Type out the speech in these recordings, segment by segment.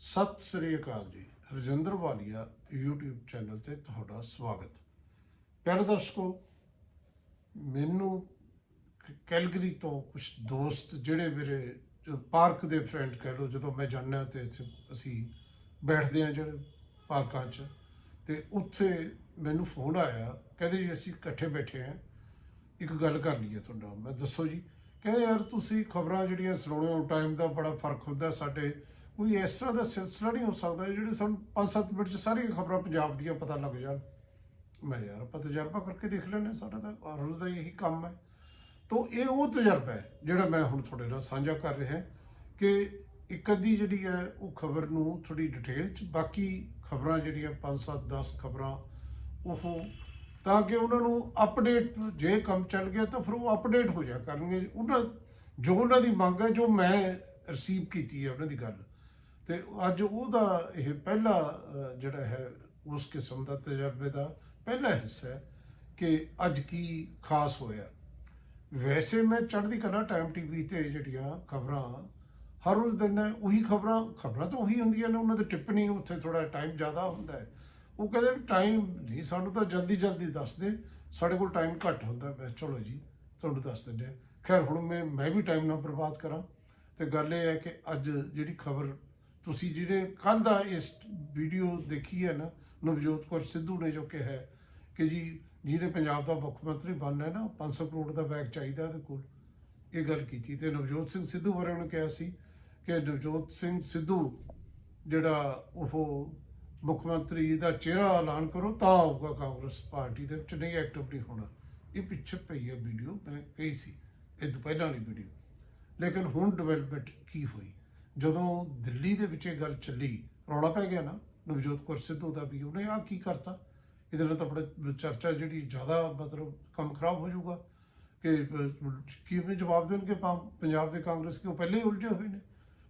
ਸਤਿ ਸ੍ਰੀ ਅਕਾਲ ਜੀ। ਰਜਿੰਦਰ ਵਾਲੀਆ, YouTube channel ਤੇ ਤੁਹਾਡਾ ਸਵਾਗਤ। ਪਿਆਰੇ ਦਰਸ਼ਕੋ, ਮੈਨੂੰ ਕੈਲਗਰੀ ਤੋਂ ਕੁਝ ਦੋਸਤ ਜਿਹੜੇ ਮੇਰੇ ਪਾਰਕ ਦੇ ਫਰੈਂਡ ਕਹਿ ਲਓ, ਜਦੋਂ ਮੈਂ ਜਾਂਦਾ ਤੇ ਇੱਥੇ ਅਸੀਂ ਬੈਠਦੇ ਆ ਜਿਹੜੇ ਪਾਰਕਾਂ 'ਚ, ਤੇ ਉੱਥੇ ਮੈਨੂੰ ਫੋਨ ਆਇਆ, ਕਹਿੰਦੇ ਜੀ ਅਸੀਂ ਇਕੱਠੇ ਬੈਠੇ ਆ ਇੱਕ ਗੱਲ ਕਰ ਲਈਏ ਤੁਹਾਡਾ ਮੈਂ ਦੱਸੋ ਜੀ। ਕਹਿੰਦੇ ਯਾਰ ਤੁਸੀਂ ਖਬਰਾਂ ਜਿਹੜੀਆਂ ਸੁਣਾਉਣੇ ਹੋ ਟਾਈਮ ਦਾ ਬੜਾ ਫ਼ਰਕ ਹੁੰਦਾ, ਸਾਡੇ ਕੋਈ ਇਸ ਤਰ੍ਹਾਂ ਦਾ ਸਿਲਸਿਲਾ ਨਹੀਂ ਹੋ ਸਕਦਾ ਜਿਹੜੇ ਸਾਨੂੰ 5-7 ਮਿੰਟ 'ਚ ਸਾਰੀਆਂ ਖਬਰਾਂ ਪੰਜਾਬ ਦੀਆਂ ਪਤਾ ਲੱਗ ਜਾਣ। ਮੈਂ ਯਾਰ ਆਪਾਂ ਤਜਰਬਾ ਕਰਕੇ ਦੇਖ ਲੈਣੇ ਸਾਡਾ ਤਾਂ ਔਰਲ ਦਾ ਇਹੀ ਕੰਮ ਹੈ। ਤੋ ਇਹ ਉਹ ਤਜਰਬਾ ਹੈ ਜਿਹੜਾ ਮੈਂ ਹੁਣ ਤੁਹਾਡੇ ਨਾਲ ਸਾਂਝਾ ਕਰ ਰਿਹਾ ਕਿ ਇੱਕ ਅੱਧੀ ਜਿਹੜੀ ਹੈ ਉਹ ਖਬਰ ਨੂੰ ਥੋੜੀ ਡਿਟੇਲ 'ਚ, ਬਾਕੀ ਖਬਰਾਂ ਜਿਹੜੀਆਂ 5-7 10 ਖਬਰਾਂ ਉਹ ਤਾਂ ਕਿ ਉਹਨਾਂ ਨੂੰ ਅਪਡੇਟ ਜੇ ਕੰਮ ਚੱਲ ਗਿਆ ਤਾਂ ਫਿਰ ਉਹ ਅਪਡੇਟ ਹੋ ਜਾ ਕਰਨਗੇ। ਉਹਨਾਂ ਜੋ ਉਹਨਾਂ ਦੀ ਮੰਗ ਹੈ, ਜੋ ਮੈਂ ਰਿਸੀਵ ਕੀਤੀ ਹੈ ਉਹਨਾਂ ਦੀ ਗੱਲ। ਤੇ ਅੱਜ ਉਹਦਾ ਇਹ ਪਹਿਲਾ ਜਿਹੜਾ ਹੈ, ਉਸ ਕਿਸਮ ਦਾ ਤਜਰਬੇ ਦਾ ਪਹਿਲਾ ਹਿੱਸਾ ਹੈ ਕਿ ਅੱਜ ਕੀ ਖਾਸ ਹੋਇਆ। ਵੈਸੇ ਮੈਂ ਚੜ੍ਹਦੀ ਕਲਾ ਟਾਈਮ ਟੀਵੀ ਤੇ ਜਿਹੜੀਆਂ ਖਬਰਾਂ, ਹਰ ਰੋਜ਼ ਦਿੰਦਾ ਉਹੀ ਖਬਰਾਂ ਖਬਰਾਂ ਤਾਂ ਉਹੀ ਹੁੰਦੀਆਂ ਨੇ, ਉਹਨਾਂ ਦੀ ਟਿੱਪਣੀ ਉੱਥੇ ਥੋੜਾ ਟਾਈਮ ਜ਼ਿਆਦਾ ਹੁੰਦਾ ਹੈ। ਉਹ ਕਹਿੰਦੇ ਟਾਈਮ ਨਹੀਂ, ਸਾਨੂੰ ਤਾਂ ਜਲਦੀ ਜਲਦੀ ਦੱਸ ਦੇ, ਸਾਡੇ ਕੋਲ ਟਾਈਮ ਘੱਟ ਹੁੰਦਾ ਮੈਂ ਚਲੋ ਜੀ, ਤੁਹਾਨੂੰ ਦੱਸ ਦਿੰਦੇ ਹਾਂ। ਖੈਰ, ਹੁਣ ਮੈਂ ਮੈਂ ਵੀ ਟਾਈਮ ਨਾ ਬਰਬਾਦ ਕਰਾਂ। ਤੇ ਗੱਲ ਇਹ ਹੈ ਕਿ ਅੱਜ ਜਿਹੜੀ ਖਬਰ ਤੁਸੀਂ ਜਿਹੜੇ ਕੱਲ ਦਾ ਇਸ ਵੀਡੀਓ ਦੇਖੀ ਹੈ ਨਾ, ਨਵਜੋਤ ਕੌਰ ਸਿੱਧੂ ਨੇ ਜੋ ਕਿਹਾ ਕਿ ਜੀ, ਜਿਹਦੇ ਪੰਜਾਬ ਦਾ ਮੁੱਖ ਮੰਤਰੀ ਬਣਨਾ ਹੈ ਨਾ 500 ਕਰੋੜ ਦਾ ਬੈਗ ਚਾਹੀਦਾ ਉਹਦੇ ਕੋਲ। ਇਹ ਗੱਲ ਕੀਤੀ ਤੇ ਨਵਜੋਤ ਸਿੰਘ ਸਿੱਧੂ ਬਾਰੇ ਉਹਨੇ ਕਿਹਾ ਸੀ ਕਿ ਨਵਜੋਤ ਸਿੰਘ ਸਿੱਧੂ ਜਿਹੜਾ ਉਹ ਮੁੱਖ ਮੰਤਰੀ ਦਾ ਚਿਹਰਾ ਐਲਾਨ ਕਰੋ, ਤਾਂ ਆਊਗਾ ਕਾਂਗਰਸ ਪਾਰਟੀ ਦੇ ਵਿੱਚ, ਨਹੀਂ ਐਕਟਿਵ ਨਹੀਂ ਹੋਣਾ। ਇਹ ਪਿੱਛੇ ਪਈ ਹੈ ਵੀਡੀਓ, ਮੈਂ ਕਹੀ ਸੀ, ਇਹ ਤੋਂ ਪਹਿਲਾਂ ਵਾਲੀ ਵੀਡੀਓ। ਲੇਕਿਨ ਹੁਣ ਡਿਵੈਲਪਮੈਂਟ ਕੀ ਹੋਈ? ਜਦੋਂ ਦਿੱਲੀ ਦੇ ਵਿੱਚ ਇਹ ਗੱਲ ਚੱਲੀ, ਰੌਲਾ ਪੈ ਗਿਆ ਨਾ, ਨਵਜੋਤ ਕੌਰ ਸਿੱਧੂ ਦਾ ਵੀ, ਉਹਨੇ ਆ ਕੀ ਕਰਤਾ? ਇਹਦੇ ਨਾਲ ਤਾਂ ਬੜਾ ਚਰਚਾ ਜਿਹੜੀ ਜ਼ਿਆਦਾ ਮਤਲਬ ਕੰਮ ਖਰਾਬ ਹੋ ਜਾਊਗਾ ਕਿ ਕਿਵੇਂ ਜਵਾਬ ਦੇਣਗੇ ਪਾ- ਪੰਜਾਬ ਦੇ ਕਾਂਗਰਸ ਕੇ ਉਹ ਪਹਿਲੇ ਹੀ ਉਲਝੇ ਹੋਏ ਨੇ?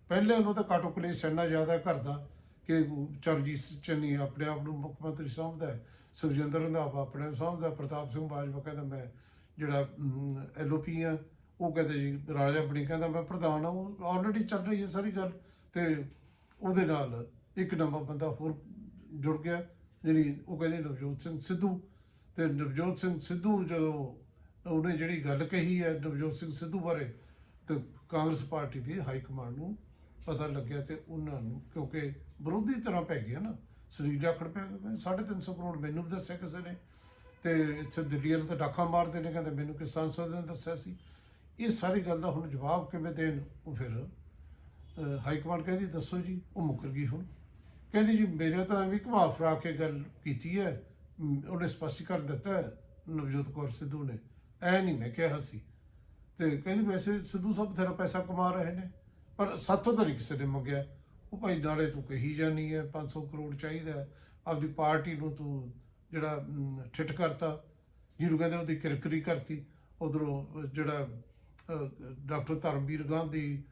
ਪਹਿਲੇ ਉਹਨੂੰ ਤਾਂ ਕਾਟੋ ਕਲੇਸ਼ ਇੰਨਾ ਜ਼ਿਆਦਾ ਕਰਦਾ ਕਿ ਚਰਜੀਤ ਚੰਨੀ ਆਪਣੇ ਆਪ ਨੂੰ ਮੁੱਖ ਮੰਤਰੀ ਸਮਝਦਾ ਹੈ ਸੁਖਜਿੰਦਰ ਰੰਧਾਵਾ ਆਪਣੇ ਆਪ ਸਮਝਦਾ ਪ੍ਰਤਾਪ ਸਿੰਘ ਬਾਜਵਾ ਕਹਿੰਦਾ, ਮੈਂ ਜਿਹੜਾ ਐਲਓਪੀ ਆ ਉਹ ਕਹਿੰਦੇ ਜੀ, ਰਾਜਾ ਬਣੀ ਕਹਿੰਦਾ, ਮੈਂ ਪ੍ਰਧਾਨ ਆ ਉਹ ਆਲਰੇਡੀ ਚੱਲ ਰਹੀ ਹੈ ਸਾਰੀ ਗੱਲ। ਤੇ ਉਹਦੇ ਨਾਲ ਇੱਕ ਨਵਾਂ ਬੰਦਾ ਹੋਰ ਜੁੜ ਗਿਆ, ਜਿਹੜੀ ਉਹ ਕਹਿੰਦੇ ਨਵਜੋਤ ਸਿੰਘ ਸਿੱਧੂ। ਤੇ ਨਵਜੋਤ ਸਿੰਘ ਸਿੱਧੂ ਜਦੋਂ ਉਹਨੇ ਜਿਹੜੀ ਗੱਲ ਕਹੀ ਹੈ ਨਵਜੋਤ ਸਿੰਘ ਸਿੱਧੂ ਬਾਰੇ, ਤੇ ਕਾਂਗਰਸ ਪਾਰਟੀ ਦੀ ਹਾਈ ਕਮਾਂਡ ਨੂੰ ਪਤਾ ਲੱਗਿਆ ਤੇ ਉਹਨਾਂ ਨੂੰ, ਕਿਉਂਕਿ ਵਿਰੋਧੀ ਤਰ੍ਹਾਂ ਪੈ ਗਿਆ ਨਾ, ਸਰੀਰ ਜਾਖੜ ਪਿਆ ਗਿਆ 350 ਕਰੋੜ ਮੈਨੂੰ ਵੀ ਦੱਸਿਆ ਕਿਸੇ ਨੇ। ਤੇ ਇੱਥੇ ਦਿੱਲੀ ਵਾਲੇ ਤਾਂ ਡਾਕਾ ਮਾਰਦੇ ਨੇ, ਕਹਿੰਦੇ ਮੈਨੂੰ ਕਿ ਸੰਸਦ ਨੇ ਦੱਸਿਆ ਸੀ। ਇਹ ਸਾਰੀ ਗੱਲ ਦਾ ਹੁਣ ਜਵਾਬ ਕਿਵੇਂ ਦੇਣ? ਉਹ ਫਿਰ ਅਹ, ਹਾਈ ਕਮਾਂਡ ਕਹਿੰਦੀ ਦੱਸੋ ਜੀ। ਉਹ ਮੁੱਕਰ ਗਈ ਹੁਣ। ਕਹਿੰਦੀ ਜੀ ਮੇਰੇ ਤਾਂ ਐਵੇਂ ਘੁਮਾ ਫਰਾ ਕੇ ਗੱਲ ਕੀਤੀ ਹੈ। ਉਹਨੇ ਸਪਸ਼ਟ ਦਿੱਤਾ ਨਵਜੋਤ ਕੌਰ ਸਿੱਧੂ ਨੇ। ਐ ਨਹੀਂ ਮੈਂ ਕਿਹਾ ਸੀ। ਤੇ ਕਹਿੰਦੀ ਵੈਸੇ ਸਿੱਧੂ ਸਾਹਿਬ ਤੇਰਾ ਪੈਸਾ ਕਮਾ ਰਹੇ ਨੇ ਪਰ ਸਾਥੋਂ ਤਾਂ ਨਹੀਂ ਕਿਸੇ ਨੇ ਮੰਗਿਆ। ਉਹ ਭਾਈ ਨਾਲੇ ਤੂੰ ਕਹੀ ਜਾਨੀ ਹੈ 500 ਕਰੋੜ ਚਾਹੀਦਾ ਆਪਦੀ ਪਾਰਟੀ ਨੂੰ ਤੂੰ ਜਿਹੜਾ ਠਿੱਠ ਕਰਤਾ ਜਿਹਨੂੰ ਕਹਿੰਦੇ ਉਹਦੀ ਕਿਰਕਰੀ ਕਰਤੀ ਉਧਰੋਂ ਜਿਹੜਾ ਡਾਕਟਰ ਧਰਮਵੀਰ ਗਾਂਧੀ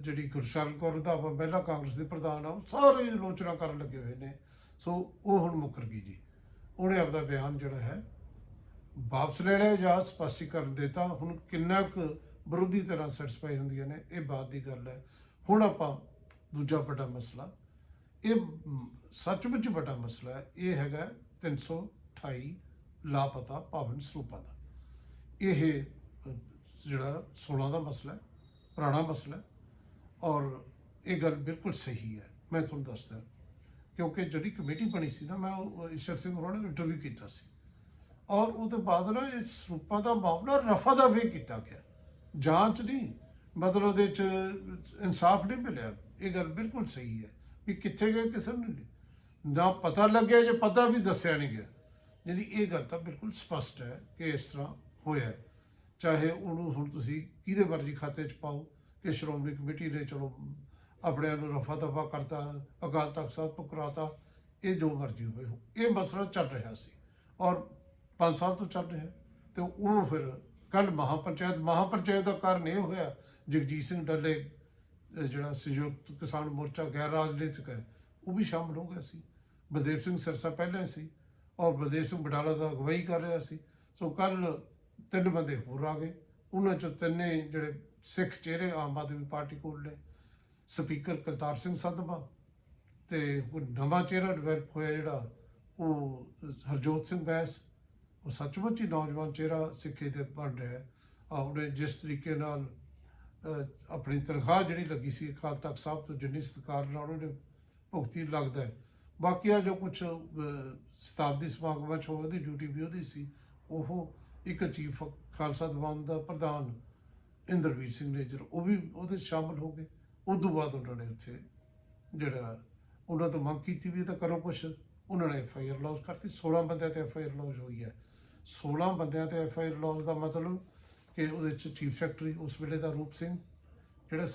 ਜਿਹੜੀ ਗੁਰਸ਼ਰਨ ਕੌਰ ਦਾ ਪਹਿਲਾ ਕਾਂਗਰਸ ਦੇ ਪ੍ਰਧਾਨ ਆ, ਉਹ ਸਾਰੇ ਆਲੋਚਨਾ ਕਰਨ ਲੱਗੇ ਹੋਏ ਨੇ। ਸੋ ਉਹ ਹੁਣ ਮੁਕਰ ਗਈ ਜੀ। ਉਹਨੇ ਆਪਦਾ ਬਿਆਨ ਜਿਹੜਾ ਹੈ, ਵਾਪਸ ਲੈ ਲਿਆ ਜਾਂ ਸਪਸ਼ਟੀਕਰਨ ਦਿੱਤਾ। ਹੁਣ ਕਿੰਨਾ ਕੁ ਵਿਰੋਧੀ ਤਰ੍ਹਾਂ ਸੈਟੀਸਫਾਈ ਹੁੰਦੀਆਂ ਨੇ, ਇਹ ਬਾਤ ਦੀ ਗੱਲ ਹੈ। ਹੁਣ ਆਪਾਂ ਦੂਜਾ ਵੱਡਾ ਮਸਲਾ, ਇਹ ਸੱਚਮੁੱਚ ਵੱਡਾ ਮਸਲਾ ਹੈ, ਇਹ ਹੈਗਾ 328 ਲਾਪਤਾ ਭਵਨ ਸਰੂਪਾਂ ਦਾ। ਇਹ ਜਿਹੜਾ 16 ਦਾ ਮਸਲਾ ਪੁਰਾਣਾ ਮਸਲਾ ਔਰ ਇਹ ਗੱਲ ਬਿਲਕੁਲ ਸਹੀ ਹੈ। ਮੈਂ ਤੁਹਾਨੂੰ ਦੱਸਦਾ, ਕਿਉਂਕਿ ਜਿਹੜੀ ਕਮੇਟੀ ਬਣੀ ਸੀ ਨਾ, ਮੈਂ ਉਹ ਈਸ਼ਰ ਸਿੰਘ ਹੋਰਾਂ ਨੂੰ ਇੰਟਰਵਿਊ ਕੀਤਾ ਸੀ। ਔਰ ਉਹਦੇ ਬਾਅਦ ਨਾ ਇਸ ਸਰੂਪਾਂ ਦਾ ਮਾਮਲਾ ਰਫਾ ਦਫੇ ਕੀਤਾ ਗਿਆ। ਜਾਂਚ ਨਹੀਂ, ਮਤਲਬ ਉਹਦੇ ਚ ਇਨਸਾਫ ਨਹੀਂ ਮਿਲਿਆ। ਇਹ ਗੱਲ ਬਿਲਕੁਲ ਸਹੀ ਹੈ ਵੀ ਕਿੱਥੇ ਗਏ, ਕਿਸੇ ਨੂੰ ਨਾ ਪਤਾ ਲੱਗਿਆ ਜੇ ਪਤਾ ਵੀ ਦੱਸਿਆ ਨਹੀਂ ਗਿਆ। ਯਾਨੀ ਇਹ ਗੱਲ ਤਾਂ ਬਿਲਕੁਲ ਸਪਸ਼ਟ ਹੈ ਕਿ ਇਸ ਤਰ੍ਹਾਂ ਹੋਇਆ ਹੈ। ਚਾਹੇ ਉਹਨੂੰ ਹੁਣ ਤੁਸੀਂ ਕਿਹਦੇ ਮਰਜ਼ੀ ਖਾਤੇ 'ਚ ਪਾਓ ਕਿ ਸ਼੍ਰੋਮਣੀ ਕਮੇਟੀ ਨੇ ਚਲੋ ਆਪਣਿਆਂ ਨੂੰ ਰਫਾ ਦਫਾ ਕਰਤਾ, ਅਕਾਲ ਤਖਤ ਸਾਹਿਬ ਤੋਂ ਕਰਾਤਾ, ਇਹ ਜੋ ਮਰਜ਼ੀ ਹੋਵੇ ਇਹ ਮਸਲਾ ਚੱਲ ਰਿਹਾ ਸੀ ਔਰ 5 ਸਾਲ ਤੋਂ ਚੱਲ ਰਿਹਾ ਤੇ ਉਹ ਫਿਰ ਕੱਲ ਮਹਾਪੰਚਾਇਤ ਮਹਾਪੰਚਾਇਤ ਦਾ ਕਾਰਨ ਇਹ ਹੋਇਆ, ਜਗਜੀਤ ਸਿੰਘ ਡੱਲੇ ਜਿਹੜਾ ਸੰਯੁਕਤ ਕਿਸਾਨ ਮੋਰਚਾ ਗੈਰ ਰਾਜਨੀਤਿਕ ਹੈ, ਉਹ ਵੀ ਸ਼ਾਮਲ ਹੋ ਗਿਆ ਸੀ। ਬਲਦੇਵ ਸਿੰਘ ਸਿਰਸਾ ਪਹਿਲਾਂ ਸੀ ਔਰ ਬਲਦੇਵ ਸਿੰਘ ਬਡਾਲਾ ਦਾ ਅਗਵਾਈ ਕਰ ਰਿਹਾ ਸੀ। ਸੋ ਕੱਲ ਤਿੰਨ ਬੰਦੇ ਹੋਰ ਆ ਗਏ। ਉਹਨਾਂ ਚੋਂ ਤਿੰਨੇ ਜਿਹੜੇ ਸਿੱਖ ਚਿਹਰੇ ਆਮ ਆਦਮੀ ਪਾਰਟੀ ਕੋਲ ਨੇ। ਸਪੀਕਰ ਕਰਤਾਰ ਸਿੰਘ ਸੰਧਵਾ ਤੇ ਹੁਣ ਨਵਾਂ ਚਿਹਰਾ ਡਿਵੈਲਪ ਹੋਇਆ ਜਿਹੜਾ, ਉਹ ਹਰਜੋਤ ਸਿੰਘ ਬੈਸ। ਉਹ ਸੱਚਮੁੱਚ ਹੀ ਨੌਜਵਾਨ ਚਿਹਰਾ ਸਿੱਖੇ ਤੇ ਬਣ ਰਿਹਾ ਆਪਣੇ ਜਿਸ ਤਰੀਕੇ ਨਾਲ ਆਪਣੀ ਤਨਖਾਹ ਜਿਹੜੀ ਲੱਗੀ ਸੀ ਅਕਾਲ ਤਖਤ ਸਾਹਿਬ ਤੋਂ, ਜਿੰਨੀ ਸਤਿਕਾਰ ਨਾਲ ਉਹਨੇ ਭੁਗਤੀ ਲੱਗਦਾ ਬਾਕੀ ਆ ਜੋ ਕੁਝ ਸ਼ਤਾਬਦੀ ਸਮਾਗਮਾਂ ਚ ਉਹਦੀ ਡਿਊਟੀ ਵੀ ਉਹਦੀ ਸੀ, ਉਹ ਇੱਕ ਚੀਫ ਖਾਲਸਾ ਦਵਾਨ ਦਾ ਪ੍ਰਧਾਨ ਇੰਦਰਵੀਰ ਸਿੰਘ ਨੇਜਰ ਉਹ ਵੀ ਉਹਦੇ 'ਚ ਸ਼ਾਮਲ ਹੋ ਗਏ। ਉਸ ਤੋਂ ਬਾਅਦ ਉਹਨਾਂ ਨੇ ਉੱਥੇ ਜਿਹੜਾ ਉਹਨਾਂ ਤੋਂ ਮੰਗ ਕੀਤੀ ਵੀ ਇਹ ਤਾਂ ਕਰੋ ਕੁਛ। ਉਹਨਾਂ ਨੇ ਐਫ ਆਈ ਆਰ ਲੌਂਚ ਕਰਤੀ। 16 ਬੰਦਿਆਂ ਤੇ ਐਫ ਆਈ ਆਰ ਲੌਂਚ ਹੋਈ ਹੈ। 16 ਬੰਦਿਆਂ ਤੇ ਐਫ ਆਈ ਆਰ ਲੌਂਚ ਦਾ ਮਤਲਬ ਕਿ ਉਹਦੇ ਚ ਚੀਫ ਸੈਕਟਰੀ ਉਸ ਵੇਲੇ ਦਾ ਰੂਪ ਸਿੰਘ, ਜਿਹੜਾ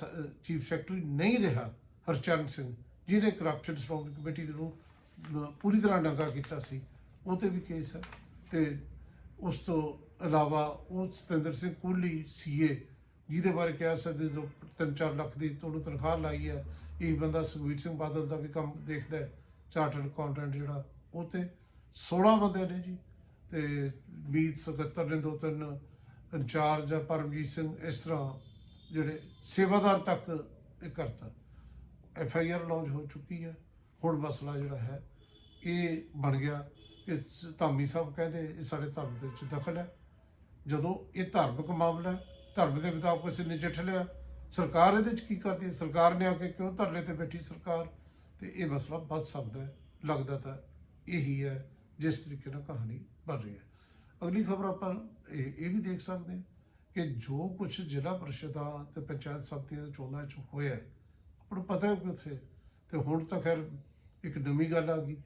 ਚੀਫ ਸੈਕਟਰੀ ਨਹੀਂ ਰਿਹਾ, ਹਰਚਰਨ ਸਿੰਘ, ਜਿਹਨੇ ਕਰਪਸ਼ਨ ਸ਼੍ਰੋਮਣੀ ਕਮੇਟੀ ਨੂੰ ਪੂਰੀ ਤਰ੍ਹਾਂ ਨੰਗਾ ਕੀਤਾ ਸੀ। ਉਹ ਤੇ ਵੀ ਕੇਸ ਹੈ। ਤੇ ਉਸ ਤੋਂ ਇਲਾਵਾ ਉਹ ਸਤਿੰਦਰ ਸਿੰਘ ਕੋਹਲੀ ਸੀਏ, ਜਿਹਦੇ ਬਾਰੇ ਕਹਿ ਸਕਦੇ ਜੋ 3-4 ਲੱਖ ਦੀ ਤੁਹਾਨੂੰ ਤਨਖਾਹ ਲਾਈ ਹੈ, ਇਹ ਬੰਦਾ ਸੁਖਬੀਰ ਸਿੰਘ ਬਾਦਲ ਦਾ ਵੀ ਕੰਮ ਦੇਖਦਾ ਹੈ ਚਾਰਟਰਡ ਅਕਾਊਂਟੈਂਟ ਜਿਹੜਾ, ਉਹ ਤੇ 16 ਬੰਦੇ ਨੇ ਜੀ, ਤੇ ਮੀਤ ਸਕੱਤਰ ਨੇ ਦੋ ਤਿੰਨ, ਇੰਚਾਰਜ ਆ ਪਰਮਜੀਤ ਸਿੰਘ, ਇਸ ਤਰ੍ਹਾਂ ਜਿਹੜੇ ਸੇਵਾਦਾਰ ਤੱਕ ਇਹ ਕਰਤਾ। ਐਫ ਆਈ ਆਰ ਲਾਂਚ ਹੋ ਚੁੱਕੀ ਹੈ, ਹੁਣ ਮਸਲਾ ਜਿਹੜਾ ਹੈ, ਇਹ ਬਣ ਗਿਆ। ਕਿ ਧਾਮੀ ਸਾਹਿਬ ਕਹਿੰਦੇ ਇਹ ਸਾਡੇ ਧਰਮ ਦੇ ਵਿੱਚ ਦਖਲ ਹੈ। ਜਦੋਂ ਇਹ ਧਾਰਮਿਕ ਮਾਮਲਾ ਧਰਮ ਦੇ ਮੁਤਾਬਕ ਅਸੀਂ ਨਜਿੱਠ ਲਿਆ, ਸਰਕਾਰ ਇਹਦੇ ਚ ਕੀ ਕਰਦੀ ਹੈ? ਸਰਕਾਰ ਨੇ ਆ ਕੇ ਕਿਉਂ ਧਰਨੇ ਤੇ ਬੈਠੀ ਸਰਕਾਰ? ਤੇ ਇਹ ਮਸਲਾ ਵੱਧ ਸਕਦਾ ਹੈ, ਲੱਗਦਾ ਤਾਂ ਇਹੀ ਹੈ, ਜਿਸ ਤਰੀਕੇ ਨਾਲ ਕਹਾਣੀ ਬਣ ਰਹੀ ਹੈ। ਅਗਲੀ ਖਬਰ ਆਪਾਂ ਇਹ ਇਹ ਵੀ ਦੇਖ ਸਕਦੇ ਹਾਂ ਕਿ ਜੋ ਕੁਝ ਜ਼ਿਲ੍ਹਾ ਪਰਿਸ਼ਦਾਂ ਤੇ ਪੰਚਾਇਤ ਸਮਤੀਆਂ ਦੇ ਚੋਣਾਂ 'ਚ ਹੋਇਆ ਆਪਾਂ ਨੂੰ ਪਤਾ ਹੈ ਕਿ ਉੱਥੇ ਤੇ ਹੁਣ ਤਾਂ ਖੈਰ ਇੱਕ ਨਵੀਂ ਗੱਲ ਆ ਗਈ।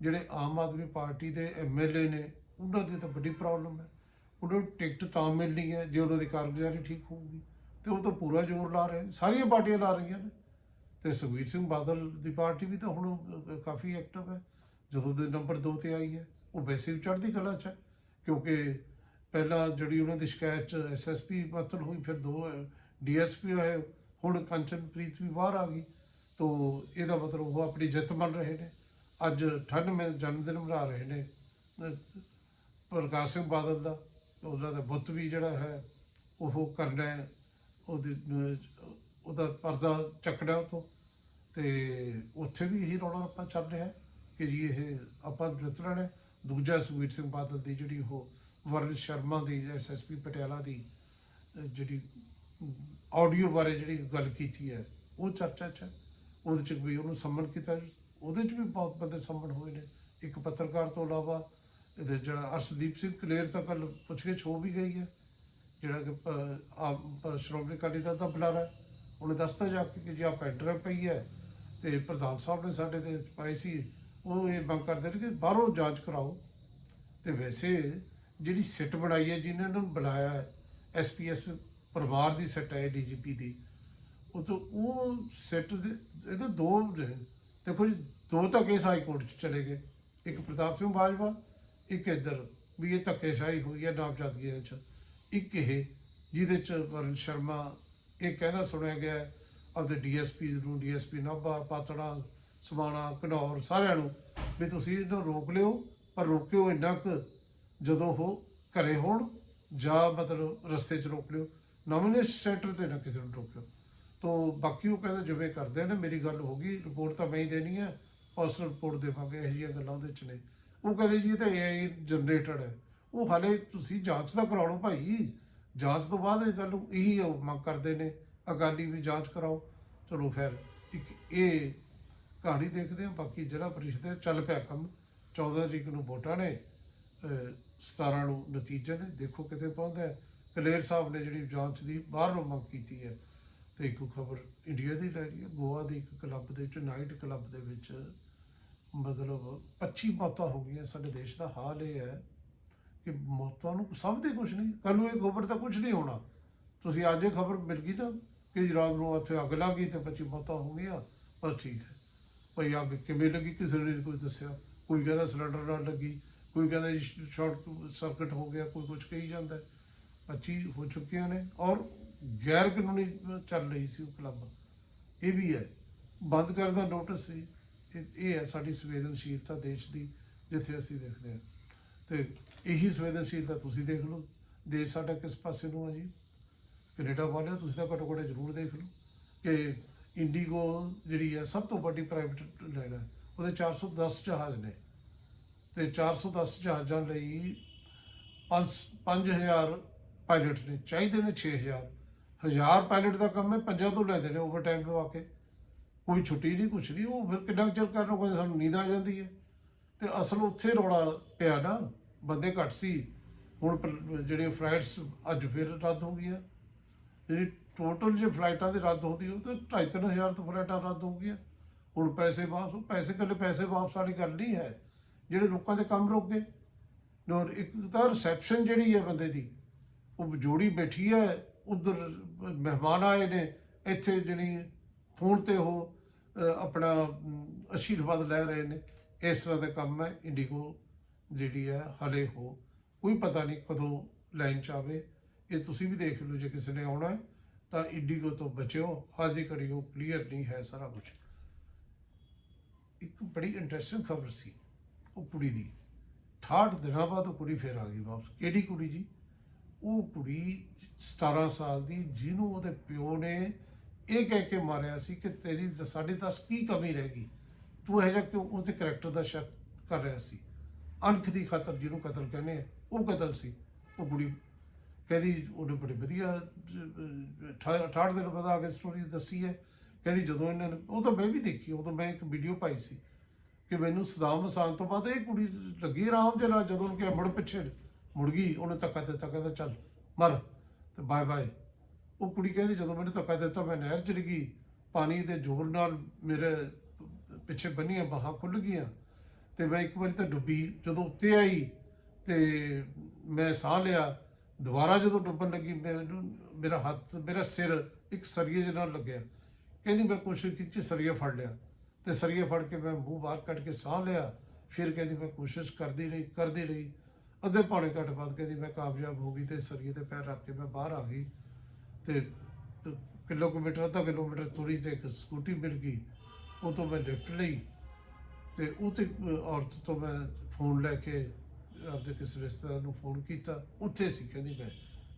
ਜਿਹੜੇ ਆਮ ਆਦਮੀ ਪਾਰਟੀ ਦੇ ਐਮਐਲਏ ਨੇ, ਉਹਨਾਂ ਦੀ ਤਾਂ ਵੱਡੀ ਪ੍ਰੋਬਲਮ ਹੈ। ਉਹਨਾਂ ਨੂੰ ਟਿਕਟ ਤਾਂ ਮਿਲਣੀ ਹੈ, ਜੇ ਉਹਨਾਂ ਦੀ ਕਾਰਗੁਜ਼ਾਰੀ ਠੀਕ ਹੋਊਗੀ। ਤੇ ਉਹ ਤਾਂ ਪੂਰਾ ਜ਼ੋਰ ਲਾ ਰਹੇ ਨੇ, ਸਾਰੀਆਂ ਪਾਰਟੀਆਂ ਲਾ ਰਹੀਆਂ ਨੇ। ਤੇ ਸੁਖਬੀਰ ਸਿੰਘ ਬਾਦਲ ਦੀ ਪਾਰਟੀ ਵੀ ਤਾਂ ਹੁਣ ਕਾਫੀ ਐਕਟਿਵ ਹੈ। ਜਦੋਂ ਦੇ ਨੰਬਰ 2 ਤੇ ਆਈ ਹੈ, ਉਹ ਵੈਸੇ ਵੀ ਚੜ੍ਹਦੀ ਕਲਾ 'ਚ ਹੈ। ਕਿਉਂਕਿ ਪਹਿਲਾਂ ਜਿਹੜੀ ਉਹਨਾਂ ਦੀ ਸ਼ਿਕਾਇਤ 'ਚ ਐਸਐਸਪੀ ਮਤਲ ਹੋਈ, ਫਿਰ ਦੋ ਡੀਐਸਪੀ ਹੋਏ। ਹੁਣ ਕੰਚਨਪ੍ਰੀਤ ਵੀ ਬਾਹਰ ਆ ਗਈ। ਤੋ ਇਹਦਾ ਮਤਲਬ ਉਹ ਆਪਣੀ ਜਿੱਤ ਮੰਨ ਰਹੇ ਨੇ। ਅੱਜ 98 ਜਨਮ ਦਿਨ ਮਨਾ ਰਹੇ ਨੇ ਪ੍ਰਕਾਸ਼ ਸਿੰਘ ਬਾਦਲ ਦਾ ਉਹਨਾਂ ਦਾ ਬੁੱਤ ਵੀ ਜਿਹੜਾ ਹੈ, ਉਹ ਕਰਨਾ ਹੈ ਉਹਦੀ ਉਹਦਾ ਪਰਦਾ ਚੱਕਣਾ ਉਹ ਤੋਂ ਤੇ ਉੱਥੇ ਵੀ ਇਹੀ ਰੌਲਾ ਰੱਪਾ ਚੱਲ ਰਿਹਾ ਕਿ ਜੀ ਇਹ ਆਪਾਂ ਜਿੱਤ ਹੈ। ਦੂਜਾ ਸੁਖਬੀਰ ਸਿੰਘ ਬਾਦਲ ਦੀ ਜਿਹੜੀ ਉਹ ਵਰਨ ਸ਼ਰਮਾ ਦੀ ਐਸਐਸਪੀ ਪਟਿਆਲਾ ਦੀ ਜਿਹੜੀ ਆਡੀਓ ਬਾਰੇ ਜਿਹੜੀ ਗੱਲ ਕੀਤੀ ਹੈ, ਉਹ ਚਰਚਾ ਚ ਹੈ। ਉਹਦੇ ਚ ਵੀ ਉਹਨੂੰ ਸੰਮਨ ਕੀਤਾ ਉਹਦੇ ਚ ਵੀ ਬਹੁਤ ਬੰਦੇ ਸੰਮਨ ਹੋਏ ਨੇ। ਇੱਕ ਪੱਤਰਕਾਰ ਤੋਂ ਇਲਾਵਾ ਇਹਦੇ ਜਿਹੜਾ ਅਰਸ਼ਦੀਪ ਸਿੰਘ ਕਲੇਰ ਤਾਂ ਕੱਲ ਪੁੱਛਗਿੱਛ ਹੋ ਵੀ ਗਈ ਹੈ। ਜਿਹੜਾ ਕਿ ਪ- ਸ਼੍ਰੋਮਣੀ ਅਕਾਲੀ ਦਲ ਦਾ ਬੁਲਾਰਾ ਹੈ। ਉਹਨੇ ਦੱਸਤਾ ਜਾ ਕੇ ਕਿ ਜੇ ਆ ਪੈਂਟਰ ਪਈ ਹੈ ਤੇ ਪ੍ਰਧਾਨ ਸਾਹਿਬ ਨੇ ਸਾਡੇ ਤੇ ਪਾਈ ਸੀ। ਉਹ ਇਹ ਮੰਗ ਕਰਦੇ ਨੇ ਕਿ ਬਾਹਰੋਂ ਜਾਂਚ ਕਰਾਓ। ਤੇ ਵੈਸੇ ਜਿਹੜੀ ਸਿੱਟ ਬਣਾਈ ਹੈ, ਜਿਹਨੇ ਇਹਨਾਂ ਨੂੰ ਬੁਲਾਇਆ ਹੈ ਐਸਪੀਐਸ ਪਰਿਵਾਰ ਦੀ ਸਿੱਟ ਹੈ ਡੀਜੀਪੀ ਦੀ, ਉਹ ਤੋਂ ਉਹ ਸਿੱਟ ਦੇ, ਇਹ ਤਾਂ ਦੋ ਦੇਖੋ ਜੀ, ਦੋ ਤਾਂ ਕੇਸ ਹਾਈ ਕੋਰਟ ਚ ਚਲੇ ਗਏ। ਇੱਕ ਪ੍ਰਤਾਪ ਸਿੰਘ ਬਾਜਵਾ, ਇੱਕ ਇੱਧਰ ਵੀ ਇਹ ਧੱਕੇਸ਼ਾਹੀ ਹੋਈ ਹੈ ਨਾਮਜ਼ਦਗੀ ਦੇ ਚ। ਇੱਕ ਇਹ, ਜਿਹਦੇ ਚ ਵਰਨ ਸ਼ਰਮਾ, ਇਹ ਕਹਿੰਦਾ ਸੁਣਿਆ ਗਿਆ ਹੈ, ਆਪਦੇ ਡੀਐਸਪੀ ਨੂੰ, ਡੀਐਸਪੀ ਨਾਭਾ, ਪਾਤੜਾ, ਸਮਾਣਾ ਘਨੌਰ ਸਾਰਿਆਂ ਨੂੰ ਵੀ ਤੁਸੀਂ ਇਹਨੂੰ ਰੋਕ ਲਿਓ, ਪਰ ਰੋਕਿਓ ਇੰਨਾ ਕੁ ਜਦੋਂ ਉਹ ਘਰੇ ਹੋਣ, ਜਾਂ ਮਤਲਬ ਰਸਤੇ 'ਚ ਰੋਕ ਲਿਓ। ਨੋਮੀਨੇਸ਼ਨ ਸੈਂਟਰ ਤੇ ਨਾ ਕਿਸੇ ਨੂੰ ਰੋਕਿਓ। ਤੋ ਬਾਕੀ ਉਹ ਕਹਿੰਦੇ ਜਿਵੇਂ ਕਰਦੇ ਨੇ, ਮੇਰੀ ਗੱਲ ਹੋ ਗਈ ਰਿਪੋਰਟ ਤਾਂ ਮੈਂ ਹੀ ਦੇਣੀ ਹੈ ਪਰਸਨਲ ਰਿਪੋਰਟ ਦੇਵਾਂਗੇ, ਇਹੋ ਜਿਹੀਆਂ ਗੱਲਾਂ ਉਹਦੇ 'ਚ ਨੇ। ਉਹ ਕਹਿੰਦੇ ਜੀ ਇਹ ਤਾਂ ਏਆਈ ਜਨਰੇਟਡ ਹੈ। ਉਹ ਹਾਲੇ ਤੁਸੀਂ ਜਾਂਚ ਤਾਂ ਕਰਾ ਭਾਈ, ਜਾਂਚ ਤੋਂ ਬਾਅਦ ਇਹ ਗੱਲ ਨੂੰ ਇਹੀ ਉਹ ਮੰਗ ਕਰਦੇ ਨੇ, ਅਕਾਲੀ ਵੀ ਜਾਂਚ ਕਰਾਓ। ਚਲੋ ਫਿਰ ਇੱਕ ਇਹ ਕਹਾਣੀ ਦੇਖਦੇ ਹਾਂ, ਬਾਕੀ ਜਿਹੜਾ ਪਰਿਸ਼ਦ ਹੈ ਚੱਲ ਪਿਆ ਕੰਮ 14 ਤਰੀਕ ਨੂੰ ਵੋਟਾਂ ਨੇ, ਅਹ 17 ਨੂੰ ਨਤੀਜੇ ਨੇ, ਦੇਖੋ ਕਿਤੇ ਪਹੁੰਚਦਾ ਹੈ। ਕਲੇਰ ਸਾਹਿਬ ਨੇ ਜਿਹੜੀ ਜਾਂਚ ਦੀ ਬਾਹਰੋਂ ਮੰਗ ਕੀਤੀ ਹੈ ਤੇ ਇੱਕ ਖਬਰ ਇੰਡੀਆ ਦੀ ਲੈ ਰਹੀ ਹੈ, ਗੋਆ ਦੇ ਇੱਕ ਕਲੱਬ ਦੇ ਵਿੱਚ ਨਾਈਟ ਕਲੱਬ ਦੇ ਵਿੱਚ ਮਤਲਬ 25 ਮੌਤਾਂ ਹੋ ਗਈਆਂ ਸਾਡੇ ਦੇਸ਼ ਦਾ। ਹਾਲ ਇਹ ਹੈ ਕਿ ਮੌਤਾਂ ਨੂੰ ਸਮਝਦੇ ਕੁਝ ਨਹੀਂ ਕੱਲ ਨੂੰ ਇਹ ਖਬਰ ਤਾਂ ਕੁਝ ਨਹੀਂ ਹੋਣਾ। ਤੁਸੀਂ ਅੱਜ ਇਹ ਖਬਰ ਮਿਲ ਗਈ ਨਾ ਕਿ ਰਾਤ ਨੂੰ ਉੱਥੇ ਅੱਗ ਲੱਗ ਗਈ ਤੇ 25 ਮੌਤਾਂ ਹੋ ਗਈਆਂ, ਬਸ ਠੀਕ ਹੈ। ਭਈ ਅੱਗ ਕਿਵੇਂ ਲੱਗੀ? ਕਿਸੇ ਨੇ ਨਹੀਂ ਕੁਝ ਦੱਸਿਆ। ਕੋਈ ਕਹਿੰਦਾ ਸਿਲੰਡਰ ਨਾਲ ਲੱਗੀ, ਕੋਈ ਕਹਿੰਦਾ ਜੀ ਸ਼ਾਰਟ ਸਰਕਟ ਹੋ ਗਿਆ, ਕੋਈ ਕੁਝ ਕਹੀ ਜਾਂਦਾ। ਹੈ। 25 ਹੋ ਚੁੱਕੀਆਂ ਨੇ ਔਰ ਗੈਰ ਕਾਨੂੰਨੀ ਚੱਲ ਰਹੀ ਸੀ ਉਹ ਕਲੱਬ। ਇਹ ਵੀ ਹੈ। ਬੰਦ ਕਰਨ ਦਾ ਨੋਟਿਸ ਸੀ। ਇਹ ਹੈ ਸਾਡੀ ਸੰਵੇਦਨਸ਼ੀਲਤਾ ਦੇਸ਼ ਦੀ, ਜਿੱਥੇ ਅਸੀਂ ਦੇਖਦੇ ਹਾਂ। ਤੇ ਇਹੀ ਸੰਵੇਦਨਸ਼ੀਲਤਾ ਤੁਸੀਂ ਦੇਖ ਲਓ। ਦੇਸ਼ ਸਾਡਾ ਕਿਸ ਪਾਸੇ ਨੂੰ ਹੈ ਜੀ? ਕੈਨੇਡਾ ਵਾਲਿਓ ਤੁਸੀਂ ਤਾਂ ਘੱਟੋ ਘੱਟ ਜ਼ਰੂਰ ਦੇਖ ਲਓ ਕਿ ਇੰਡੀਗੋ ਜਿਹੜੀ ਹੈ, ਸਭ ਤੋਂ ਵੱਡੀ ਪ੍ਰਾਈਵੇਟ ਲਾਈਨ ਹੈ। ਉਹਦੇ 410 ਜਹਾਜ਼ ਨੇ। ਤੇ 410 ਜਹਾਜ਼ਾਂ ਲਈ 5000 ਪਾਇਲਟ ਨੇ। ਚਾਹੀਦੇ ਨੇ 6000 ਹਜ਼ਾਰ ਪਾਇਲਟ ਦਾ ਕੰਮ ਹੈ, ਪੰਜਾਂ ਤੋਂ ਲੈਂਦੇ ਨੇ ਓਵਰਟਾਈਮ ਲਵਾ ਕੇ। ਕੋਈ ਛੁੱਟੀ ਨਹੀਂ, ਕੁਛ ਨਹੀਂ, ਉਹ ਫਿਰ ਕਿੰਨਾ ਕੁ ਚਿਰ ਕਰਨ ਕੋਈ ਸਾਨੂੰ ਨੀਂਦ ਆ ਜਾਂਦੀ ਹੈ। ਤੇ ਅਸਲ ਉੱਥੇ ਰੌਲਾ ਪਿਆ ਨਾ, ਬੰਦੇ ਘੱਟ ਸੀ। ਹੁਣ ਪ- ਜਿਹੜੇ ਫਲਾਈਟਸ ਅੱਜ ਫਿਰ ਰੱਦ ਹੋ ਗਈਆਂ। ਜਿਹੜੀ ਟੋਟਲ ਜੇ ਫਲਾਈਟਾਂ ਦੀ ਰੱਦ ਹੁੰਦੀ, ਉਹ ਤਾਂ 2.5000 ਤੋਂ ਫਲਾਈਟਾਂ ਰੱਦ ਹੋ ਗਈਆਂ। ਹੁਣ ਪੈਸੇ ਵਾਪਸ, ਪੈਸੇ ਕੱਲੇ ਪੈਸੇ ਵਾਪਸ ਵਾਲੀ ਗੱਲ ਨਹੀਂ ਹੈ। ਜਿਹੜੇ ਲੋਕਾਂ ਦੇ ਕੰਮ ਰੁਕ ਗਏ। ਇੱਕ ਤਾਂ ਰਿਸੈਪਸ਼ਨ ਜਿਹੜੀ ਹੈ ਬੰਦੇ ਦੀ, ਉਹ ਜੋੜੀ ਬੈਠੀ ਹੈ। ਉਧਰ ਮਹਿਮਾਨ ਆਏ ਨੇ ਇੱਥੇ ਜਿਹੜੀ ਫੋਨ ਤੇ ਉਹ ਆਪਣਾ ਅਮ, ਆਸ਼ੀਰਵਾਦ ਲੈ ਰਹੇ ਨੇ। ਇਸ ਤਰ੍ਹਾਂ ਦਾ ਕੰਮ ਹੈ ਇੰਡੀਗੋ ਜਿਹੜੀ ਹੈ ਹਲੇ ਹੋ ਕੋਈ ਪਤਾ ਨਹੀਂ ਕਦੋਂ ਲਾਈਨ ਚ ਆਵੇ। ਇਹ ਤੁਸੀਂ ਵੀ ਦੇਖ ਲਓ ਜੇ ਕਿਸੇ ਨੇ ਆਉਣਾ ਹੈ ਤਾਂ ਇੰਡੀਗੋ ਤੋਂ ਬਚਿਓ। ਹਾਲ ਦੀ ਘੜੀ ਉਹ ਕਲੀਅਰ ਨਹੀਂ ਹੈ ਸਾਰਾ ਕੁਝ ਇੱਕ ਬੜੀ ਇੰਟਰਸਟਿੰਗ ਖਬਰ ਸੀ ਉਹ ਕੁੜੀ ਦੀ। 68 ਦਿਨਾਂ ਬਾਅਦ ਉਹ ਕੁੜੀ ਫੇਰ ਆ ਗਈ ਵਾਪਸ। ਕਿਹੜੀ ਕੁੜੀ ਜੀ? ਉਹ ਕੁੜੀ 17 ਸਾਲ ਦੀ, ਜਿਹਨੂੰ ਉਹਦੇ ਪਿਓ ਨੇ ਇਹ ਕਹਿ ਕੇ ਮਾਰਿਆ ਸੀ ਕਿ ਤੇਰੀ ਦ- ਸਾਢੇ ਦਸ ਕੀ ਕਮੀ ਰਹਿ ਗਈ? ਤੂੰ ਇਹ ਜਿਹਾ ਕਿਉਂ ਉਹਦੇ ਕਰੈਕਟਰ ਦਾ ਸ਼ੱਕ ਕਰ ਰਿਹਾ ਸੀ? ਅਣਖ ਦੀ ਖਾਤਰ ਜਿਹਨੂੰ ਕਤਲ ਕਹਿੰਦੇ ਆ, ਉਹ ਕਤਲ ਸੀ। ਉਹ ਕੁੜੀ ਕਹਿੰਦੀ ਉਹਨੇ ਬੜੇ ਵਧੀਆ 68 ਦਿਨ ਬਾਅਦ ਆ ਕੇ ਸਟੋਰੀ ਦੱਸੀ ਹੈ। ਕਹਿੰਦੀ ਜਦੋਂ ਇਹਨਾਂ ਨੇ, ਉਹ ਤਾਂ ਮੈਂ ਵੀ ਦੇਖੀ ਉਹ ਤਾਂ ਮੈਂ ਇੱਕ ਵੀਡੀਓ ਪਾਈ ਸੀ ਕਿ ਮੈਨੂੰ ਸਦਾਮ ਹਸਾਨ ਤੋਂ ਬਾਅਦ ਇਹ ਕੁੜੀ ਲੱਗੀ ਆਰਾਮ ਦੇ ਨਾਲ ਜਦੋਂ ਉਹਨੂੰ ਕਿਹਾ, ਮੁੜ ਪਿੱਛੇ। ਮੁੜ ਗਈ, ਉਹਨੇ ਧੱਕਾ ਦਿੱਤਾ, ਕਹਿੰਦਾ ਚੱਲ ਮਰ ਤੇ ਬਾਏ ਬਾਏ ਉਹ ਕੁੜੀ ਕਹਿੰਦੀ, ਜਦੋਂ ਮੈਨੂੰ ਧੱਕਾ ਦਿੱਤਾ, ਮੈਂ ਨਹਿਰ ਚ ਗਈ, ਪਾਣੀ ਦੇ ਜ਼ੋਰ ਨਾਲ ਮੇਰੇ ਪਿੱਛੇ ਬੰਨੀਆਂ, ਬਾਹਾਂ ਖੁੱਲ ਗਈਆਂ ਤੇ ਮੈਂ ਇੱਕ ਵਾਰੀ ਤਾਂ ਡੁੱਬੀ। ਜਦੋਂ ਉੱਤੇ ਆਈ ਤੇ ਮੈਂ ਸਾਹ ਲਿਆ, ਦੁਬਾਰਾ ਜਦੋਂ ਡੁੱਬਣ ਲੱਗੀ, ਮੈਨੂੰ ਮੇਰਾ ਹੱਥ, ਮੇਰਾ ਸਿਰ ਇੱਕ ਸਰੀਏ ਦੇ ਨਾਲ ਲੱਗਿਆ। ਕਹਿੰਦੀ, ਮੈਂ ਕੋਸ਼ਿਸ਼ ਕੀਤੀ, ਸਰੀਆ ਫੜ ਲਿਆ ਤੇ ਸਰੀਆ ਫੜ ਕੇ ਮੈਂ ਮੂੰਹ ਬਾਹਰ ਕੱਢ ਕੇ ਸਾਹ ਲਿਆ। ਫਿਰ ਕਹਿੰਦੀ, ਮੈਂ ਕੋਸ਼ਿਸ਼ ਕਰਦੀ ਰਹੀ ਕਰਦੀ ਰਹੀ। ਅੱਧੇ ਪੌਣੇ ਘੰਟੇ ਬਾਅਦ ਕਹਿੰਦੀ ਮੈਂ ਕਾਮਯਾਬ ਹੋ ਗਈ ਤੇ ਸਰੀਏ ਤੇ ਪੈਰ ਰੱਖ ਕੇ ਮੈਂ ਬਾਹਰ ਆ ਗਈ ਤੇ ਤੇ ਕਿਲੋਮੀਟਰ, ਅੱਧਾ ਕਿਲੋਮੀਟਰ ਤੁਰੀ ਤੇ ਇੱਕ ਸਕੂਟੀ ਮਿਲ ਗਈ, ਉਹ ਤੋਂ ਮੈਂ ਲਿਫਟ ਲਈ ਤੇ ਉਹ ਤੇ ਔਰਤ ਤੋਂ ਮੈਂ ਫੋਨ ਲੈ ਕੇ ਆਪਦੇ ਕਿਸੇ ਰਿਸ਼ਤੇਦਾਰ ਨੂੰ ਫੋਨ ਕੀਤਾ, ਉੱਥੇ ਸੀ ਕਹਿੰਦੀ ਮੈਂ,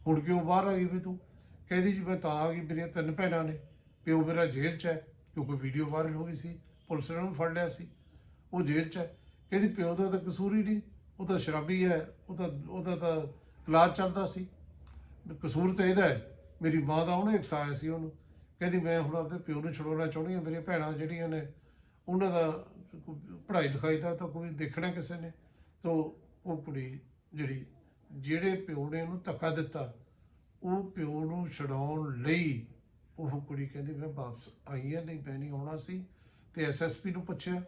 ਹੁਣ ਕਿਉਂ ਬਾਹਰ ਆ ਗਈ ਵੀ ਤੂੰ? ਕਹਿੰਦੀ ਜੀ ਮੈਂ ਤਾਂ ਆ ਗਈ, ਮੇਰੀਆਂ ਤਿੰਨ ਭੈਣਾਂ ਨੇ, ਪਿਓ ਮੇਰਾ ਜੇਲ੍ਹ 'ਚ ਹੈ ਕਿਉਂਕਿ ਵੀਡੀਓ ਵਾਇਰਲ ਹੋ ਗਈ ਸੀ, ਪੁਲਿਸ ਨੇ ਉਹਨੂੰ ਫੜ ਲਿਆ ਸੀ, ਉਹ ਜੇਲ੍ਹ 'ਚ ਹੈ। ਕਹਿੰਦੀ ਪਿਓ ਦਾ ਤਾਂ ਕਸੂਰ ਹੀ ਨਹੀਂ ਉਹ ਤਾਂ ਸ਼ਰਾਬੀ ਹੈ, ਉਹ ਤਾਂ ਉਹਦਾ ਤਾਂ ਇਲਾਜ ਚੱਲਦਾ ਸੀ। ਕਸੂਰ ਤਾਂ ਇਹਦਾ ਹੈ, ਮੇਰੀ ਮਾਂ ਦਾ ਉਹਨੇ ਇਕਸਾਇਆ ਸੀ ਉਹਨੂੰ। ਕਹਿੰਦੀ, ਮੈਂ ਹੁਣ ਆਪਣੇ ਪਿਓ ਨੂੰ ਛੁਡਾਉਣਾ ਚਾਹੁੰਦੀ ਹਾਂ, ਮੇਰੀਆਂ ਭੈਣਾਂ ਜਿਹੜੀਆਂ ਨੇ, ਉਹਨਾਂ ਦਾ ਪੜ੍ਹਾਈ ਲਿਖਾਈ ਦਾ ਤਾਂ ਕੋਈ ਦੇਖਣਾ ਕਿਸੇ ਨੇ। ਤਾਂ ਉਹ ਕੁੜੀ ਜਿਹੜੀ, ਜਿਹੜੇ ਪਿਓ ਨੇ ਉਹਨੂੰ ਧੱਕਾ ਦਿੱਤਾ, ਉਹ ਪਿਓ ਨੂੰ ਛਡਾਉਣ ਲਈ ਉਹ ਕੁੜੀ ਕਹਿੰਦੀ, ਮੈਂ ਵਾਪਸ ਆਈ ਹਾਂ, ਨਹੀਂ, ਮੈਂ ਨਹੀਂ ਆਉਣਾ ਸੀ। ਤੇ ਐਸਐਸਪੀ ਨੂੰ ਪੁੱਛਿਆ।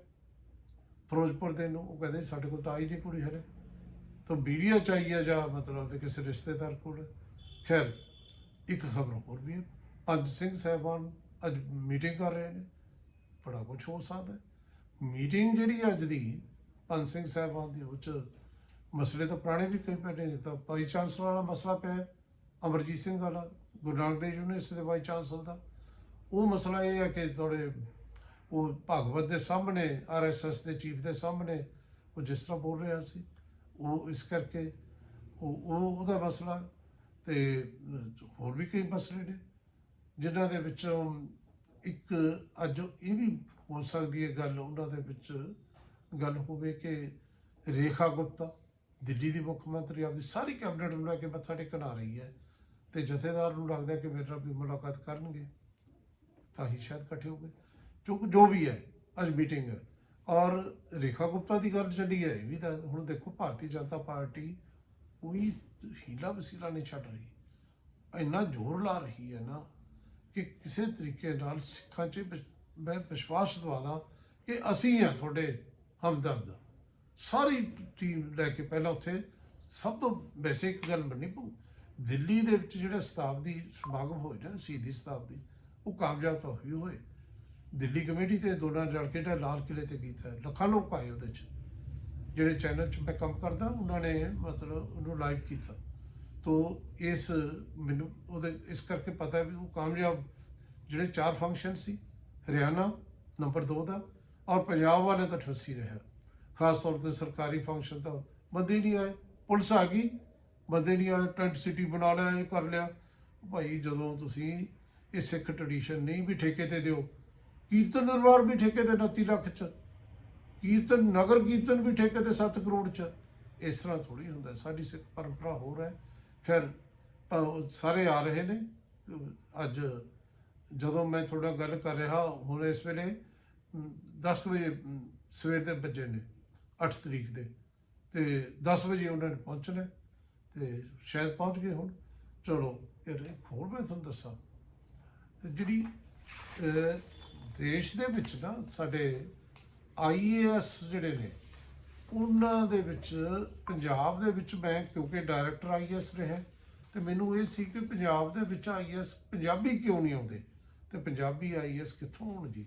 ਫਿਰੋਜ਼ਪੁਰ ਦੇ ਨੂੰ, ਉਹ ਕਹਿੰਦੇ ਸਾਡੇ ਕੋਲ ਤਾਂ ਆਈ ਨਹੀਂ ਕੁੜੀ ਹਲੇ ਤਾਂ ਵੀਡੀਓ ਚਾਹੀਏ ਜਾਂ ਮਤਲਬ ਕਿ ਕਿਸੇ ਰਿਸ਼ਤੇਦਾਰ ਕੋਲ। ਖੈਰ, ਇੱਕ ਖਬਰ ਹੋਰ ਵੀ ਹੈ। ਪੰਜ ਸਿੰਘ ਸਾਹਿਬਾਨ ਅੱਜ ਮੀਟਿੰਗ ਕਰ ਰਹੇ ਨੇ। ਬੜਾ ਕੁਝ ਹੋ ਸਕਦਾ ਮੀਟਿੰਗ ਜਿਹੜੀ ਅੱਜ ਦੀ, ਪੰਜ ਸਿੰਘ ਸਾਹਿਬਾਨ ਦੀ, ਉਹ 'ਚ ਮਸਲੇ ਤਾਂ ਪੁਰਾਣੇ ਵੀ ਕਈ ਪਏ ਦਿੱਤਾ ਤਾਂ ਵਾਈਸ ਚਾਂਸਲਰ ਵਾਲਾ ਮਸਲਾ ਪਿਆ ਅਮਰਜੀਤ ਸਿੰਘ ਵਾਲਾ, ਗੁਰੂ ਨਾਨਕ ਦੇਵ ਯੂਨੀਵਰਸਿਟੀ ਦੇ ਵਾਈਸ ਚਾਂਸਲਰ ਦਾ। ਉਹ ਮਸਲਾ ਇਹ ਹੈ ਕਿ ਥੋੜੇ ਉਹ ਭਾਗਵਤ ਦੇ ਸਾਹਮਣੇ ਆਰਐਸਐਸ ਦੇ ਚੀਫ ਦੇ ਸਾਹਮਣੇ ਉਹ ਜਿਸ ਤਰ੍ਹਾਂ ਬੋਲ ਰਿਹਾ ਸੀ, ਉਹ ਇਸ ਕਰਕੇ ਉਹ ਉਹਦਾ ਮਸਲਾ ਤੇ ਹੋਰ ਵੀ ਕਈ ਮਸਲੇ ਨੇ, ਜਿਨ੍ਹਾਂ ਦੇ ਵਿੱਚੋਂ ਇੱਕ ਅੱਜ ਇਹ ਵੀ ਹੋ ਸਕਦੀ ਹੈ ਗੱਲ, ਉਹਨਾਂ ਦੇ ਵਿੱਚ ਗੱਲ ਹੋਵੇ ਕਿ ਰੇਖਾ ਗੁਪਤਾ ਦਿੱਲੀ ਦੀ ਮੁੱਖ ਮੰਤਰੀ ਆਪਦੀ ਸਾਰੀ ਕੈਬਨਿਟ ਨੂੰ ਲੈ ਕੇ ਮੱਥਾ ਟੇਕਣ ਆ ਰਹੀ ਹੈ ਤੇ ਜਥੇਦਾਰ ਨੂੰ ਲੱਗਦਾ ਕਿ ਮੇਰੇ ਨਾਲ ਵੀ ਮੁਲਾਕਾਤ ਕਰਨਗੇ, ਤਾਂ ਹੀ ਸ਼ਾਇਦ ਇਕੱਠੇ ਹੋ ਗਏ। ਜੋ ਜੋ ਵੀ ਹੈ, ਅੱਜ ਮੀਟਿੰਗ ਔਰ ਰੇਖਾ ਗੁਪਤਾ ਦੀ ਗੱਲ ਚੱਲੀ ਹੈ, ਇਹ ਵੀ ਤਾਂ ਹੁਣ ਦੇਖੋ, ਭਾਰਤੀ ਜਨਤਾ ਪਾਰਟੀ ਕੋਈ ਹੀਲਾ ਵਸੀਲਾ ਨਹੀਂ ਛੱਡ ਰਹੀ। ਇੰਨਾ ਜ਼ੋਰ ਲਾ ਰਹੀ ਹੈ ਨਾ ਕਿ ਕਿਸੇ ਤਰੀਕੇ ਨਾਲ ਸਿੱਖਾਂ 'ਚ ਮੈਂ ਵਿਸ਼ਵਾਸ ਦਵਾਦਾ ਕਿ ਅਸੀਂ ਹਾਂ ਤੁਹਾਡੇ ਹਮਦਰਦ। ਸਾਰੀ ਟੀਮ ਲੈ ਕੇ ਪਹਿਲਾਂ ਉੱਥੇ ਸਭ ਤੋਂ ਵੈਸੇ ਇੱਕ ਗੱਲ ਮੰਨੀ ਪਊ। ਦਿੱਲੀ ਦੇ ਵਿੱਚ ਜਿਹੜਾ ਸ਼ਤਾਬਦੀ ਸਮਾਗਮ ਹੋਏ ਨਾ, ਸ਼ਹੀਦੀ ਸ਼ਤਾਬਦੀ ਉਹ ਕਾਮਯਾਬ ਤਾਂ ਹੋਈ ਹੋਏ। ਦਿੱਲੀ ਕਮੇਟੀ ਤੇ ਦੋਨਾਂ ਰਲ ਕੇ ਜਿਹੜਾ ਲਾਲ ਕਿਲੇ ਤੇ ਕੀਤਾ ਲੱਖਾਂ ਲੋਕ ਆਏ ਉਹਦੇ 'ਚ। ਜਿਹੜੇ ਚੈਨਲ 'ਚ ਮੈਂ ਕੰਮ ਕਰਦਾ, ਉਹਨਾਂ ਨੇ ਮਤਲਬ ਉਹਨੂੰ ਲਾਈਵ ਕੀਤਾ। ਤੋ ਇਸ ਮੈਨੂੰ ਉਹਦੇ, ਇਸ ਕਰਕੇ ਪਤਾ ਹੈ ਵੀ ਉਹ ਕਾਮਯਾਬ ਜਿਹੜੇ ਚਾਰ ਫੰਕਸ਼ਨ ਸੀ, ਹਰਿਆਣਾ ਨੰਬਰ 2 ਦਾ ਔਰ ਪੰਜਾਬ ਵਾਲੇ ਦਾ 88 ਰਿਹਾ। ਖਾਸ ਤੌਰ ਤੇ ਸਰਕਾਰੀ ਫੰਕਸ਼ਨ ਤਾਂ ਬੰਦੇ ਨਹੀਂ ਆਏ। ਪੁਲਿਸ ਆ ਗਈ, ਬੰਦੇ ਨਹੀਂ ਆਏ ਟੈਂਟ ਸਿਟੀ ਬਣਾ ਲਿਆ, ਇਹ ਕਰ ਲਿਆ। ਭਾਈ ਜਦੋਂ ਤੁਸੀਂ ਇਹ ਸਿੱਖ ਟ੍ਰੈਡੀਸ਼ਨ ਨਹੀਂ ਵੀ ਠੇਕੇ ਤੇ ਦਿਓ ਕੀਰਤਨ ਦਰਬਾਰ ਵੀ ਠੇਕੇ ਤੇ 29 ਲੱਖ ਚ, ਕੀਰਤਨ, ਨਗਰ ਕੀਰਤਨ ਵੀ ਠੇਕੇ ਤੇ 7 ਕਰੋੜ ਚ। ਇਸ ਤਰ੍ਹਾਂ ਥੋੜੀ ਹੁੰਦਾ, ਸਾਡੀ ਸਿੱਖ ਪਰੰਪਰਾ ਹੋਰ ਹੈ। ਖੈਰ ਸਾਰੇ ਆ ਰਹੇ ਨੇ। ਅੱਜ ਜਦੋਂ ਮੈਂ ਤੁਹਾਡਾ ਗੱਲ ਕਰ ਰਿਹਾ, ਹੁਣ ਇਸ ਵੇਲੇ 10 ਵਜੇ ਸਵੇਰ ਦੇ ਵੱਜੇ ਨੇ 8 ਤਰੀਕ ਦੇ। ਤੇ 10 ਵਜੇ ਉਹਨਾਂ ਨੇ ਪਹੁੰਚਣਾ ਹੈ ਤੇ ਸ਼ਾਇਦ ਪਹੁੰਚ ਗਏ ਹੁਣ। ਚਲੋ ਇਹ ਹੋਰ ਮੈਂ ਤੁਹਾਨੂੰ ਦੱਸਾਂ। ਜਿਹੜੀ ਦੇਸ਼ ਦੇ ਵਿੱਚ ਨਾ ਸਾਡੇ ਆਈਏਐਸ ਜਿਹੜੇ ਨੇ, ਉਹਨਾਂ ਦੇ ਵਿੱਚ, ਪੰਜਾਬ ਦੇ ਵਿੱਚ ਮੈਂ ਕਿਉਂਕਿ ਡਾਇਰੈਕਟਰ ਆਈਐਸ ਰਿਹਾ, ਤੇ ਮੈਨੂੰ ਇਹ ਸੀ ਕਿ ਪੰਜਾਬ ਦੇ ਵਿੱਚ ਆਈਐਸ ਪੰਜਾਬੀ ਕਿਉਂ ਨਹੀਂ ਆਉਂਦੇ? ਤੇ ਪੰਜਾਬੀ ਆਈਐਸ ਕਿੱਥੋਂ ਆਉਣ ਜੀ?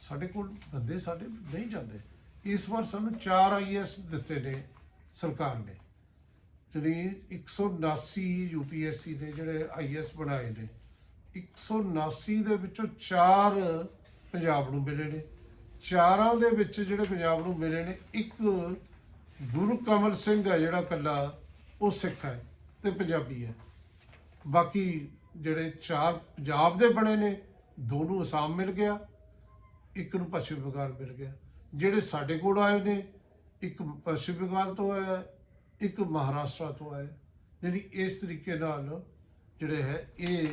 ਸਾਡੇ ਕੋਲ ਬੰਦੇ ਸਾਡੇ ਨਹੀਂ ਜਾਂਦੇ। ਇਸ ਵਾਰ ਸਾਨੂੰ 4 ਆਈਐਸ ਦਿੱਤੇ ਨੇ ਸਰਕਾਰ ਨੇ। ਜਿਹੜੀ 179 ਯੂਪੀਐਸਸੀ ਦੇ ਜਿਹੜੇ ਆਈਐਸ ਬਣਾਏ ਨੇ 179 ਦੇ ਵਿੱਚੋਂ 4 ਪੰਜਾਬ ਨੂੰ ਮਿਲੇ ਨੇ। ਚਾਰਾਂ ਦੇ ਵਿੱਚ ਜਿਹੜੇ ਪੰਜਾਬ ਨੂੰ ਮਿਲੇ ਨੇ, ਇੱਕ ਗੁਰੂ ਕਮਲ ਸਿੰਘ ਹੈ ਜਿਹੜਾ ਕੱਲਾ ਉਹ ਸਿੱਖ ਹੈ ਤੇ ਪੰਜਾਬੀ ਹੈ। ਬਾਕੀ ਜਿਹੜੇ ਚਾਰ ਪੰਜਾਬ ਦੇ ਬਣੇ ਨੇ ਦੋ ਨੂੰ ਅਸਾਮ ਮਿਲ ਗਿਆ, ਇੱਕ ਨੂੰ ਪੱਛਮੀ ਬੰਗਾਲ ਮਿਲ ਗਿਆ। ਜਿਹੜੇ ਸਾਡੇ ਕੋਲ ਆਏ ਨੇ, ਇੱਕ ਪੱਛਮੀ ਬੰਗਾਲ ਤੋਂ ਆਇਆ ਇੱਕ ਮਹਾਰਾਸ਼ਟਰ ਤੋਂ ਆਇਆ ਹੈ। ਜਿਹੜੀ ਇਸ ਤਰੀਕੇ ਨਾਲ ਜਿਹੜੇ ਹੈ, ਇਹ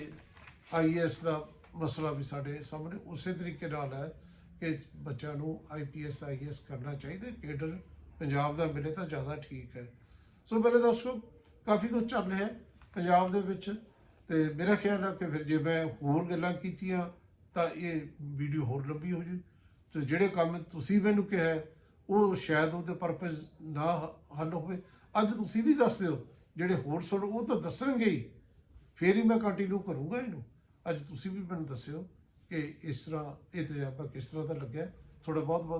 ਆਈਐਸ ਦਾ ਮਸਲਾ ਵੀ ਸਾਡੇ ਸਾਹਮਣੇ ਉਸੇ ਤਰੀਕੇ ਨਾਲ ਹੈ ਕਿ ਬੱਚਿਆਂ ਨੂੰ ਆਈਪੀਐਸ ਆਈਐਸ ਕਰਨਾ ਚਾਹੀਦਾ, ਕੇਡਰ ਪੰਜਾਬ ਦਾ ਮਿਲੇ ਤਾਂ ਜ਼ਿਆਦਾ ਠੀਕ ਹੈ। ਸੋ ਪਹਿਲੇ ਦੱਸੋ ਕਾਫੀ ਕੁਝ ਚੱਲ ਰਿਹਾ ਹੈ ਪੰਜਾਬ ਦੇ ਵਿੱਚ ਤੇ ਮੇਰਾ ਖਿਆਲ ਹੈ ਕਿ ਫਿਰ ਜੇ ਮੈਂ ਹੋਰ ਗੱਲਾਂ ਕੀਤੀਆਂ ਤਾਂ ਇਹ ਵੀਡੀਓ ਹੋਰ ਲੰਬੀ ਹੋ ਜੂ ਤੇ ਜਿਹੜੇ ਕੰਮ ਤੁਸੀਂ ਮੈਨੂੰ ਕਿਹਾ ਉਹ ਸ਼ਾਇਦ ਉਹਦੇ ਪਰਪਸ ਨਾ ਹ- ਹੱਲ ਹੋਵੇ। ਅੱਜ ਤੁਸੀਂ ਵੀ ਦੱਸ ਦਿਓ, ਜਿਹੜੇ ਹੋਰ ਸੁਣ, ਉਹ ਤਾਂ ਦੱਸਣਗੇ ਹੀ। ਫੇਰ ਹੀ ਮੈਂ ਕੰਟੀਨਿਊ ਕਰੂੰਗਾ ਇਹਨੂੰ। ਅੱਜ ਤੁਸੀਂ ਵੀ ਮੈਨੂੰ ਦੱਸਿਓ ਕਿ ਇਸ ਤਰ੍ਹਾਂ ਇਹ ਤਜਰਬਾ ਕਿਸ ਤਰ੍ਹਾਂ ਦਾ ਲੱਗਿਆ? ਤੁਹਾਡਾ ਬਹੁਤ ਬਹੁਤ